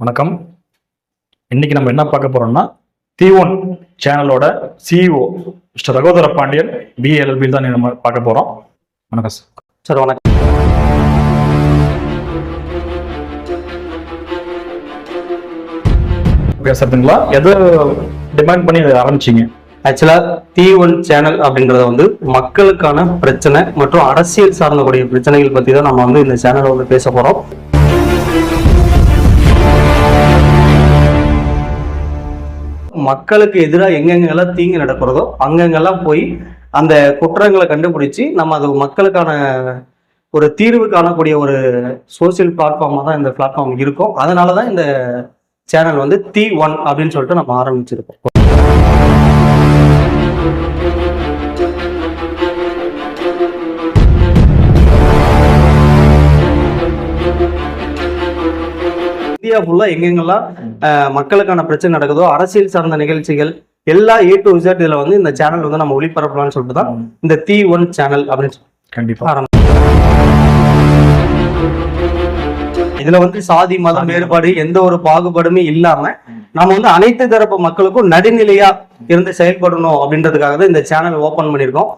வணக்கம். இன்னைக்கு நம்ம என்ன பார்க்க போறோம்னா தி ஒன் சேனலோட சிஇஓ மிஸ்டர் ரகோதர பாண்டியன் பிஎல்எல்பி தான் நம்ம பார்க்க போறோம். வணக்கம் சார் சார் வணக்கம். பேசுறதுங்களா எது டிமாண்ட் பண்ணி ஆரம்பிச்சீங்க? ஆக்சுவலா டி ஒன் சேனல் அப்படின்றத வந்து மக்களுக்கான பிரச்சனை மற்றும் அரசியல் சார்ந்தக்கூடிய பிரச்சனைகள் பத்தி தான் நம்ம வந்து இந்த சேனல்ல வந்து பேச போறோம். மக்களுக்கு எதிராக எங்கெங்கெல்லாம் தீங்கு நடக்கிறதோ அங்கங்கெல்லாம் போய் அந்த குற்றங்களை கண்டுபிடிச்சி நம்ம அது மக்களுக்கான ஒரு தீர்வு காணக்கூடிய ஒரு சோசியல் பிளாட்ஃபார்மாக தான் இந்த பிளாட்ஃபார்ம் இருக்கும். அதனால தான் இந்த சேனல் வந்து தி ஒன் அப்படின்னு சொல்லிட்டு நம்ம ஆரம்பிச்சிருக்கோம். இந்தியா ஃபுல்லா எங்கெங்கெல்லாம் மக்களுக்கான பிரச்சனை நடக்குதோ அரசியல் சார்ந்த நிகழ்ச்சிகள் எல்லா ஏ டு Z இதுல வந்து இந்த சேனல் வந்து நம்ம ஒளிபரப்பலாம்னு சொல்லிட்டு தான் இந்த டி ஒன் சேனல் அப்படின்னு கண்டிப்பா. இதுல வந்து சாதி மதம் வேறுபாடு எந்த ஒரு பாகுபாடுமே இல்லாம நம்ம வந்து அனைத்து தரப்பு மக்களுக்கும் நடுநிலையா இருந்து செயல்படணும் அப்படின்றதுக்காக தான் இந்த சேனல் ஓபன் பண்ணியிருக்கோம்.